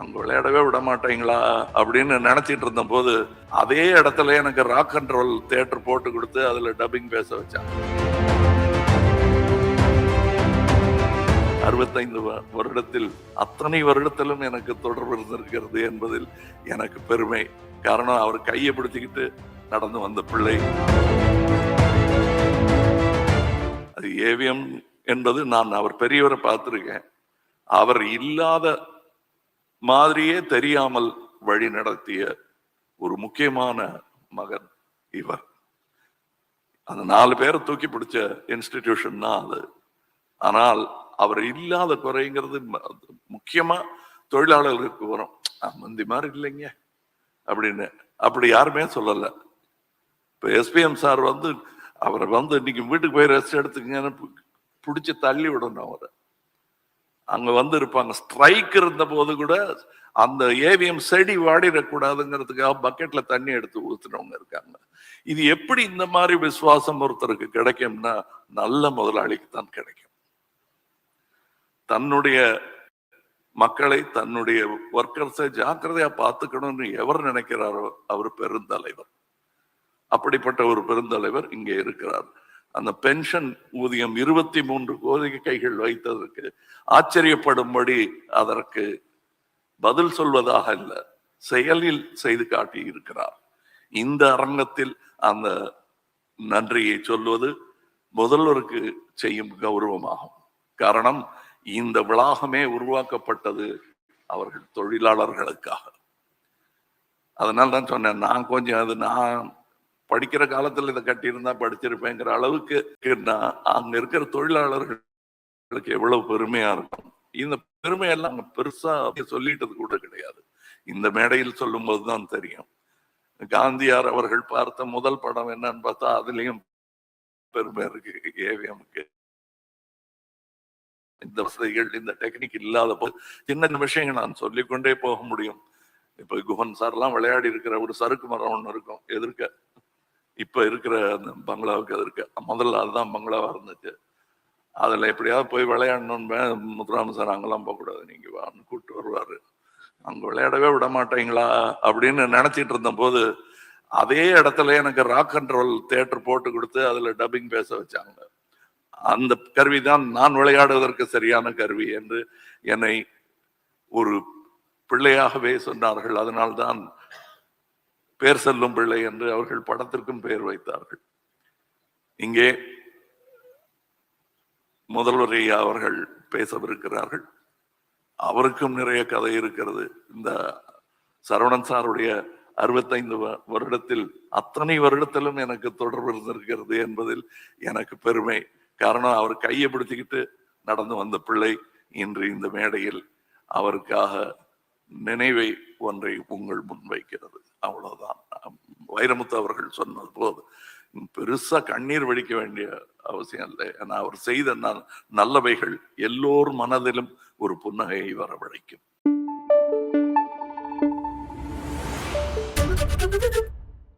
அங்கே விளையாடவே விட மாட்டீங்களா அப்படின்னு நினச்சிட்டு இருந்த போது அதே இடத்துல எனக்கு ராக் அண்ட் ரோல் தேட்டர் போட்டு கொடுத்து அதில் டப்பிங் பேச வச்சாங்க. அறுபத்தைந்து வருடத்தில் அத்தனை வருடத்திலும் எனக்கு தொடர்பு இருந்திருக்கிறது என்பதில் எனக்கு பெருமை. காரணம் அவர் கையை பிடிச்சிக்கிட்டு நடந்து வந்த பிள்ளை. அது ஏவிஎம் என்பது நான் அவர் பெரியவரை பார்த்துருக்கேன். அவர் இல்லாத மாதிரியே தெரியாமல் வழி நடத்திய ஒரு முக்கியமான மகன் இவர். அந்த நாலு பேரை தூக்கி பிடிச்ச இன்ஸ்டிடியூஷன் தான் அது. ஆனால் அவர் இல்லாத குறைங்கிறது முக்கியமா தொழிலாளர்களுக்கு வரும். முந்தி மாதிரி இல்லைங்க அப்படின்னு. அப்படி யாருமே சொல்லல. இப்ப எஸ்பிஎம் சார் வந்து அவரை வந்து இன்னைக்கு வீட்டுக்கு போய் ரெஸ்ட் எடுத்துக்கங்கன்னு பிடிச்சி தள்ளி விடணும் அவரை. அங்க வந்து இருப்பாங்க ஸ்ட்ரைக் இருந்த போது கூட அந்த ஏவிஎம் செடி வாடிடக்கூடாதுங்கிறதுக்காக பக்கெட்ல தண்ணி எடுத்து ஊத்துனவங்க இருக்காங்க. இது எப்படி இந்த மாதிரி விசுவாசம் ஒருத்தருக்கு கிடைக்கும்னா நல்ல முதலாளிக்கு தான் கிடைக்கும். தன்னுடைய மக்களை தன்னுடைய ஒர்க்கர்ஸை ஜாக்கிரதையா பார்த்துக்கணும்னு எவர் நினைக்கிறாரோ அவர் பெருந்தலைவர். அப்படிப்பட்ட ஒரு பெருந்தலைவர் இங்கே இருக்கிறார். அந்த பென்ஷன் ஊதியம் இருபத்தி மூன்று கோரிக்கைகள் வைத்ததற்கு ஆச்சரியப்படும்படி அதற்கு பதில் சொல்வதாக இல்லை. செயலில் செய்து காட்டி இருக்கிறார். இந்த அரங்கத்தில் அந்த நன்றியை சொல்வது முதல்வருக்கு செய்யும் கௌரவமாகும். காரணம் இந்த வளாகமே உருவாக்கப்பட்டது அவர்கள் தொழிலாளர்களுக்காக. அதனால தான் சொன்னேன் நான் கொஞ்சம் அது நான் படிக்கிற காலத்துல இதை கட்டியிருந்தா படிச்சிருப்பேங்கிற அளவுக்கு அங்க இருக்கிற தொழிலாளர்களுக்கு எவ்வளவு பெருமையா இருக்கும். இந்த பெருமையெல்லாம் அங்க பெருசா சொல்லிட்டது கூட கிடையாது. இந்த மேடையில் சொல்லும் போதுதான் தெரியும். காந்தியார் அவர்கள் பார்த்த முதல் படம் என்னன்னு பார்த்தா அதுலயும் பெருமை இருக்கு. ஏவிஎம்க்கு. இந்த வசதிகள் இந்த டெக்னிக் இல்லாத போது சின்ன சின்ன விஷயங்கள் நான் சொல்லிக்கொண்டே போக முடியும். இப்ப குஹன் சார்லாம் விளையாடி இருக்கிற ஒரு சறுக்கு மரம் ஒண்ணு இருக்கும். எதிர்க்க இப்ப இருக்கிற அந்த பங்களாவுக்கு எதிர்க்க முதல்ல அதுதான் பங்களாவா இருந்துச்சு. அதுல எப்படியாவது போய் விளையாடணும்னு முத்துராம சார் அங்கெல்லாம் போகக்கூடாது நீங்க வான்னு கூப்பிட்டு வருவாரு. அங்க விளையாடவே விட மாட்டீங்களா? அப்படின்னு நினைச்சிட்டு இருந்த போது அதே இடத்துல எனக்கு ராக் அண்ட் ரோல் போட்டு கொடுத்து அதுல டப்பிங் பேச வச்சாங்க. அந்த கருவி தான் நான் விளையாடுவதற்கு சரியான கருவி என்று என்னை ஒரு பிள்ளையாகவே சொன்னார்கள். அதனால்தான் பேர் செல்லும் பிள்ளை என்று அவர்கள் படத்திற்கும் பெயர் வைத்தார்கள். இங்கே முதல்வர் அவர்கள் பேசவிருக்கிறார்கள். அவருக்கும் நிறைய கதை இருக்கிறது. இந்த சரவணன் சாருடைய அறுபத்தைந்து வ- வருடத்தில் அத்தனை வருடத்திலும் எனக்கு தொடர்பு இருந்திருக்கிறது என்பதில் எனக்கு பெருமை. காரணம் அவர் கையை பிடிச்சுக்கிட்டு நடந்து வந்த பிள்ளை இன்று இந்த மேடையில் அவருக்காக நினைவை ஒன்றை உங்கள் முன்வைக்கிறது அவ்வளவுதான். வைரமுத்து அவர்கள் சொன்னது போது பெருசா கண்ணீர் வடிக்க வேண்டிய அவசியம் இல்லை. ஏன்னா அவர் செய்த நல்லவைகள் எல்லோர் மனதிலும் ஒரு புன்னகையை வரவழைக்கும்.